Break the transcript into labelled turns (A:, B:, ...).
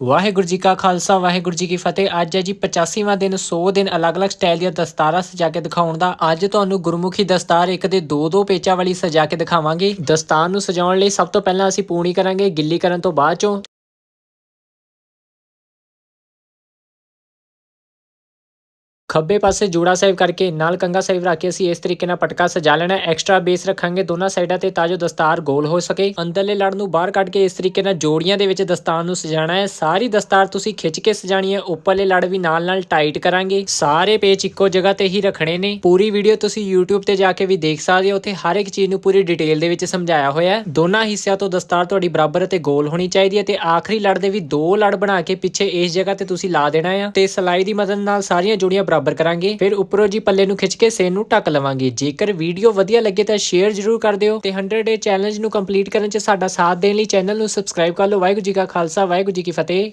A: ਵਾਹਿਗੁਰੂ ਜੀ ਕਾ ਖਾਲਸਾ, ਵਾਹਿਗੁਰੂ ਜੀ ਕੀ ਫਤਿਹ। ਅੱਜ ਹੈ ਜੀ 85ਵਾਂ ਦਿਨ 100 ਦਿਨ ਅਲੱਗ-ਅਲੱਗ ਸਟਾਈਲ ਦੀਆਂ ਦਸਤਾਰਾਂ ਸਜਾ ਕੇ ਦਿਖਾਉਣ ਦਾ। ਅੱਜ ਤੁਹਾਨੂੰ ਗੁਰਮੁਖੀ ਦਸਤਾਰ ਇੱਕ ਦੇ ਦੋ ਦੋ ਪੇਚਾਂ ਵਾਲੀ ਸਜਾ ਕੇ ਦਿਖਾਵਾਂਗੇ। ਦਸਤਾਰ ਨੂੰ ਸਜਾਉਣ ਲਈ ਸਭ ਤੋਂ ਪਹਿਲਾਂ ਅਸੀਂ ਪੂਣੀ ਕਰਾਂਗੇ, ਗਿੱਲੀ ਕਰਨ ਤੋਂ ਬਾਅਦ ਚੋਂ। ਖੱਬੇ ਪਾਸੇ ਜੋੜਾ ਸਾਹਿਬ ਕਰਕੇ ਨਾਲ ਕੰਗਾ ਸਾਹਿਬ ਰੱਖ ਕੇ ਅਸੀਂ ਇਸ ਤਰੀਕੇ ਨਾਲ ਪਟਕਾ ਸਜਾ ਲੈਣਾ ਐਕਸਟਰਾ ਬੇਸ ਰੱਖਾਂਗੇ। ਦੋਨਾਂ ਸਾਈਡਾਂ ਤੇ ਤਾਂ ਜੋ ਦਸਤਾਰ ਗੋਲ ਹੋ ਸਕੇ। ਅੰਦਰਲੇ ਲੜ ਨੂੰ ਬਾਹਰ ਕੱਢ ਕੇ ਇਸ ਤਰੀਕੇ ਨਾਲ ਜੋੜੀਆਂ ਦੇ ਵਿੱਚ ਦਸਤਾਰ ਨੂੰ ਸਜਾਣਾ ਹੈ। ਸਾਰੀ ਦਸਤਾਰ ਤੁਸੀਂ ਖਿੱਚ ਕੇ ਸਜਾਣੀ ਹੈ। ਉੱਪਰਲੇ ਲੜ ਵੀ ਨਾਲ ਨਾਲ ਟਾਈਟ ਕਰਾਂਗੇ। ਸਾਰੇ ਪੇਚ ਇੱਕੋ ਜਗ੍ਹਾ ਤੇ ਹੀ ਰੱਖਣੇ ਨੇ। ਪੂਰੀ ਵੀਡੀਓ ਤੁਸੀਂ YouTube ਤੇ ਜਾ ਕੇ ਵੀ ਦੇਖ ਸਕਦੇ ਹੋ। ਉੱਥੇ ਹਰ ਇੱਕ ਚੀਜ਼ ਨੂੰ ਪੂਰੀ ਡਿਟੇਲ ਦੇ ਵਿੱਚ ਸਮਝਾਇਆ ਹੋਇਆ ਹੈ। ਦੋਨਾਂ ਹਿੱਸਿਆਂ ਤੋਂ ਦਸਤਾਰ ਤੁਹਾਡੀ ਬਰਾਬਰ ਅਤੇ ਗੋਲ ਹੋਣੀ ਚਾਹੀਦੀ ਹੈ ਤੇ ਆਖਰੀ ਲੜ ਦੇ ਵੀ ਦੋ ਲੜ ਬਣਾ ਕੇ ਪਿੱਛੇ ਇਸ ਜਗ੍ਹਾ ਤੇ ਤੁਸੀਂ ਲਾ ਦੇਣਾ ਹੈ ਤੇ ਸਲਾਈ ਦੀ ਮਦਦ ਨਾਲ ਸਾਰੀਆਂ ਜੋੜੀਆਂ ਬਰਾਬਰ ਕਰਾਂਗੇ। ਫਿਰ ਉੱਪਰੋਂ ਜੀ ਪੱਲੇ ਨੂੰ ਖਿੱਚ ਕੇ ਸੇਨ ਨੂੰ ਢੱਕ ਲਵਾਂਗੇ। ਜੇਕਰ ਵੀਡੀਓ ਵਧੀਆ ਲੱਗੇ ਤਾਂ ਸ਼ੇਅਰ ਜ਼ਰੂਰ ਕਰ ਦਿਓ ਤੇ 100 ਡੇ ਚੈਲੰਜ ਨੂੰ ਕੰਪਲੀਟ ਕਰਨ 'ਚ ਸਾਡਾ ਸਾਥ ਦੇਣ ਲਈ ਚੈਨਲ ਨੂੰ ਸਬਸਕ੍ਰਾਈਬ ਕਰ ਲਓ। ਵਾਹਿਗੁਰੂ ਜੀ ਕਾ ਖਾਲਸਾ, ਵਾਹਿਗੁਰੂ ਜੀ ਕੀ ਫਤਿਹ।